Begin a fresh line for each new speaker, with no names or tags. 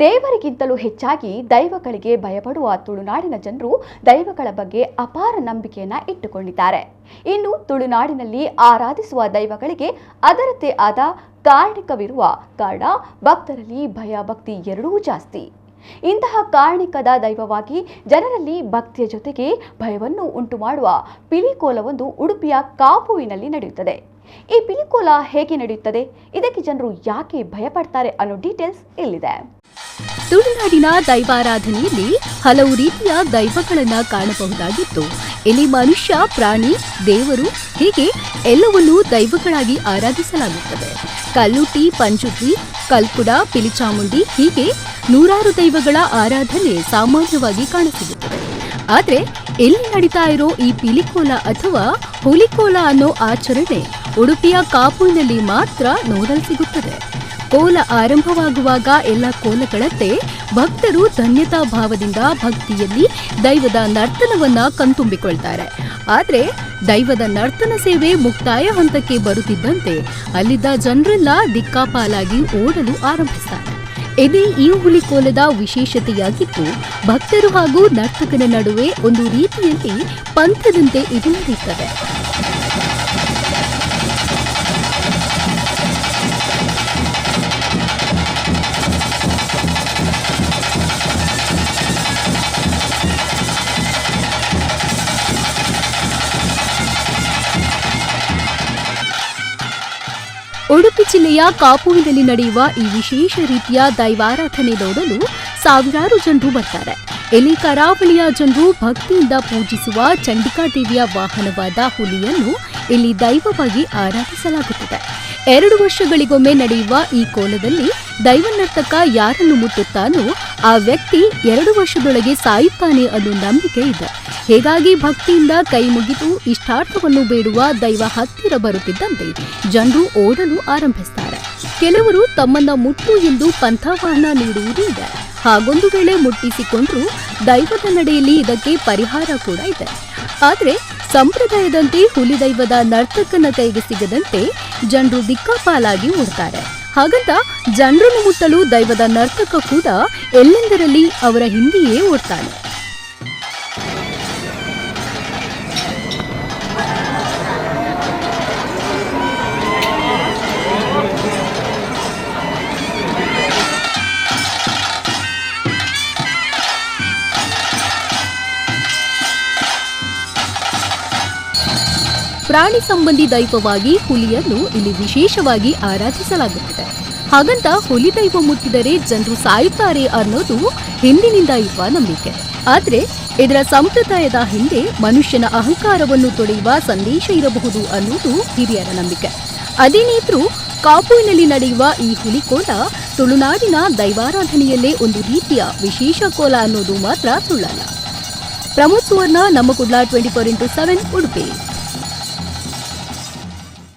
ದೇವರಿಗಿಂತಲೂ ಹೆಚ್ಚಾಗಿ ದೈವಗಳಿಗೆ ಭಯಪಡುವ ತುಳುನಾಡಿನ ಜನರು ದೈವಗಳ ಬಗ್ಗೆ ಅಪಾರ ನಂಬಿಕೆಯನ್ನ ಇಟ್ಟುಕೊಂಡಿದ್ದಾರೆ. ಇನ್ನು ತುಳುನಾಡಿನಲ್ಲಿ ಆರಾಧಿಸುವ ದೈವಗಳಿಗೆ ಅದರದೇ ಆದ ಕಾರಣಿಕವಿರುವ ಕಾರಣ ಭಕ್ತರಲ್ಲಿ ಭಯ ಭಕ್ತಿ ಎರಡೂ ಜಾಸ್ತಿ. ಇಂತಹ ಕಾರಣಿಕದ ದೈವವಾಗಿ ಜನರಲ್ಲಿ ಭಕ್ತಿಯ ಜೊತೆಗೆ ಭಯವನ್ನು ಉಂಟು ಮಾಡುವ ಪಿಲಿಕೋಲವೊಂದು ಉಡುಪಿಯ ಕಾಪುವಿನಲ್ಲಿ ನಡೆಯುತ್ತದೆ. ಈ ಪಿಲಿಕೋಲ ಹೇಗೆ ನಡೆಯುತ್ತದೆ? ಇದಕ್ಕೆ ಜನರು ಯಾಕೆ ಭಯಪಡ್ತಾರೆ ಅನ್ನೋ ಡೀಟೇಲ್ಸ್ ಇಲ್ಲಿದೆ.
ತುಳುನಾಡಿನ ದೈವಾರಾಧನೆಯಲ್ಲಿ ಹಲವು ರೀತಿಯ ದೈವಗಳನ್ನು ಕಾಣಬಹುದಾಗಿತ್ತು. ಇಲ್ಲಿ ಮನುಷ್ಯ, ಪ್ರಾಣಿ, ದೇವರು ಹೀಗೆ ಎಲ್ಲವನ್ನೂ ದೈವಗಳಾಗಿ ಆರಾಧಿಸಲಾಗುತ್ತದೆ. ಕಲ್ಲುಟಿ ಪಂಚುಟಿ ಕಲ್ಕುಡ, ಪಿಲಿಚಾಮುಂಡಿ ಹೀಗೆ ನೂರಾರು ದೈವಗಳ ಆರಾಧನೆ ಸಾಮಾನ್ಯವಾಗಿ ಕಾಣಸಿಗುತ್ತದೆ. ಆದರೆ ಎಲ್ಲಿ ನಡೀತಾ ಇರೋ ಈ ಪಿಲಿಕೋಲ ಅಥವಾ ಹುಲಿಕೋಲ ಅನ್ನೋ ಆಚರಣೆ ಉಡುಪಿಯ ಕಾಪುನಲ್ಲಿ ಮಾತ್ರ ನೋಡಲು ಸಿಗುತ್ತದೆ. ಕೋಲ ಆರಂಭವಾಗುವಾಗ ಎಲ್ಲ ಕೋಲಗಳಂತೆ ಭಕ್ತರು ಧನ್ಯತಾ ಭಾವದಿಂದ ಭಕ್ತಿಯಲ್ಲಿ ದೈವದ ನರ್ತನವನ್ನ ಕಣ್ತುಂಬಿಕೊಳ್ತಾರೆ. ಆದ್ರೆ ದೈವದ ನರ್ತನ ಸೇವೆ ಮುಕ್ತಾಯ ಹಂತಕ್ಕೆ ಬರುತ್ತಿದ್ದಂತೆ ಅಲ್ಲಿದ್ದ ಜನರೆಲ್ಲ ದಿಕ್ಕಾಪಾಲಾಗಿ ಓಡಲು ಆರಂಭಿಸ್ತಾರೆ. ಇದೇ ಈ ಹುಲಿಕೋಲದ ವಿಶೇಷತೆಯಾಗಿದ್ದು ಭಕ್ತರು ಹಾಗೂ ನರ್ತಕನ ನಡುವೆ ಒಂದು ರೀತಿಯಲ್ಲಿ ಪಂಥದಂತೆ ಇದು ನಡೆಯುತ್ತದೆ. ಉಡುಪಿ ಜಿಲ್ಲೆಯ ಕಾಪುವಿನಲ್ಲಿ ನಡೆಯುವ ಈ ವಿಶೇಷ ರೀತಿಯ ದೈವಾರಾಧನೆ ನೋಡಲು ಸಾವಿರಾರು ಜನರು ಬರ್ತಾರೆ. ಇಲ್ಲಿ ಕರಾವಳಿಯ ಜನರು ಭಕ್ತಿಯಿಂದ ಪೂಜಿಸುವ ಚಂಡಿಕಾ ದೇವಿಯ ವಾಹನವಾದ ಹುಲಿಯನ್ನು ಇಲ್ಲಿ ದೈವವಾಗಿ ಆರಾಧಿಸಲಾಗುತ್ತದೆ. ಎರಡು ವರ್ಷಗಳಿಗೊಮ್ಮೆ ನಡೆಯುವ ಈ ಕೋಲದಲ್ಲಿ ದೈವನರ್ತಕ ಯಾರನ್ನು ಮುಟ್ಟುತ್ತಾನೋ ಆ ವ್ಯಕ್ತಿ ಎರಡು ವರ್ಷದೊಳಗೆ ಸಾಯುತ್ತಾನೆ ಅನ್ನೋ ನಂಬಿಕೆ ಇದೆ. ಹೀಗಾಗಿ ಭಕ್ತಿಯಿಂದ ಕೈ ಮುಗಿದು ಇಷ್ಟಾರ್ಥವನ್ನು ಬೇಡುವ ದೈವ ಹತ್ತಿರ ಬರುತ್ತಿದ್ದಂತೆ ಜನರು ಓಡಲು ಆರಂಭಿಸ್ತಾರೆ. ಕೆಲವರು ತಮ್ಮನ್ನ ಮುಟ್ಟು ಎಂದು ಪಂಥವಾಹನ ನೀಡುವುದೂ ಇದೆ. ಹಾಗೊಂದು ವೇಳೆ ಮುಟ್ಟಿಸಿಕೊಂಡರೂ ದೈವದ ನಡೆಯಲ್ಲಿ ಇದಕ್ಕೆ ಪರಿಹಾರ ಕೂಡ ಇದೆ. ಆದ್ರೆ ಸಂಪ್ರದಾಯದಂತೆ ಹುಲಿ ದೈವದ ನರ್ತಕನ ಕೈಗೆ ಸಿಗದಂತೆ ಜನರು ದಿಕ್ಕಾಪಾಲಾಗಿ ಓಡ್ತಾರೆ. ಹಾಗಂತ ಜನರನ್ನು ಮುಟ್ಟಲು ದೈವದ ನರ್ತಕ ಕೂಡ ಎಲ್ಲೆಂದರಲ್ಲಿ ಅವರ ಹಿಂದೆಯೇ ಓಡ್ತಾನೆ. ಪ್ರಾಣಿ ಸಂಬಂಧಿ ದೈವವಾಗಿ ಹುಲಿಯನ್ನು ಇಲ್ಲಿ ವಿಶೇಷವಾಗಿ ಆರಾಧಿಸಲಾಗುತ್ತದೆ. ಹಾಗಂತ ಹುಲಿ ದೈವ ಮುಟ್ಟಿದರೆ ಜನರು ಸಾಯುತ್ತಾರೆ ಅನ್ನೋದು ಹಿಂದಿನಿಂದ ಇರುವ ನಂಬಿಕೆ. ಆದರೆ ಇದರ ಸಂಪ್ರದಾಯದ ಹಿಂದೆ ಮನುಷ್ಯನ ಅಹಂಕಾರವನ್ನು ತೊಡೆಯುವ ಸಂದೇಶ ಇರಬಹುದು ಅನ್ನೋದು ಹಿರಿಯರ ನಂಬಿಕೆ. ಅದೇನೇತ್ರು ಕಾಪುವಿನಲ್ಲಿ ನಡೆಯುವ ಈ ಹುಲಿಕೋಲ ತುಳುನಾಡಿನ ದೈವಾರಾಧನೆಯಲ್ಲೇ ಒಂದು ರೀತಿಯ ವಿಶೇಷ ಕೋಲ ಅನ್ನೋದು ಮಾತ್ರ ಸುಳ್ಳಲ್ಲ. ಪ್ರಮೋದ್ ಸುವರ್ಣ, ನಮ್ಮ Kudla twenty four into seven Udupi.